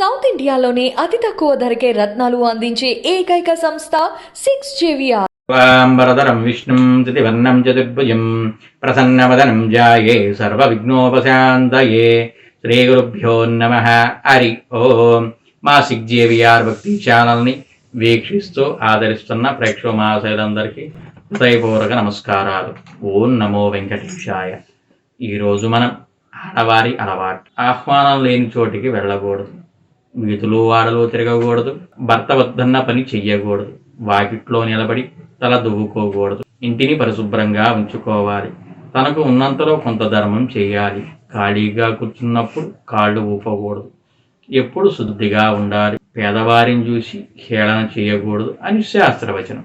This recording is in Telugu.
సౌత్ ఇండియాలోనే అతి తక్కువ ధరకే రత్నాలు అందించే ఏకైక సంస్థ సిక్స్ జేవియా ంబరదరం విష్ణుం త్రివర్ణం చతుర్భుజం ప్రసన్నవదనం జాయే సర్వవిఘ్నోపశాంతయే. శ్రీగురుభ్యో నమ. హరి ఓం. మా సిగ్జేవిఆర్ భక్తి ఛానల్ని వీక్షిస్తూ ఆదరిస్తున్న ప్రేక్షక మహాశైలందరికీ హృదయపూర్వక నమస్కారాలు. ఓం నమో వెంకటేశాయ. ఈరోజు మనం ఆడవారి అలవాటు. ఆహ్వానం లేని చోటికి వెళ్ళకూడదు. వీధులు వాడలు తిరగకూడదు. భర్త వద్దన్న పని చెయ్యకూడదు. వాకిట్లో నిలబడి తల దువ్వుకోకూడదు. ఇంటిని పరిశుభ్రంగా ఉంచుకోవాలి. తనకు ఉన్నంతలో కొంత ధర్మం చేయాలి. ఖాళీగా కూర్చున్నప్పుడు కాళ్ళు ఊపకూడదు. ఎప్పుడు శుద్ధిగా ఉండాలి. పేదవారిని చూసి హేళన చేయకూడదు అని శాస్త్రవచనం.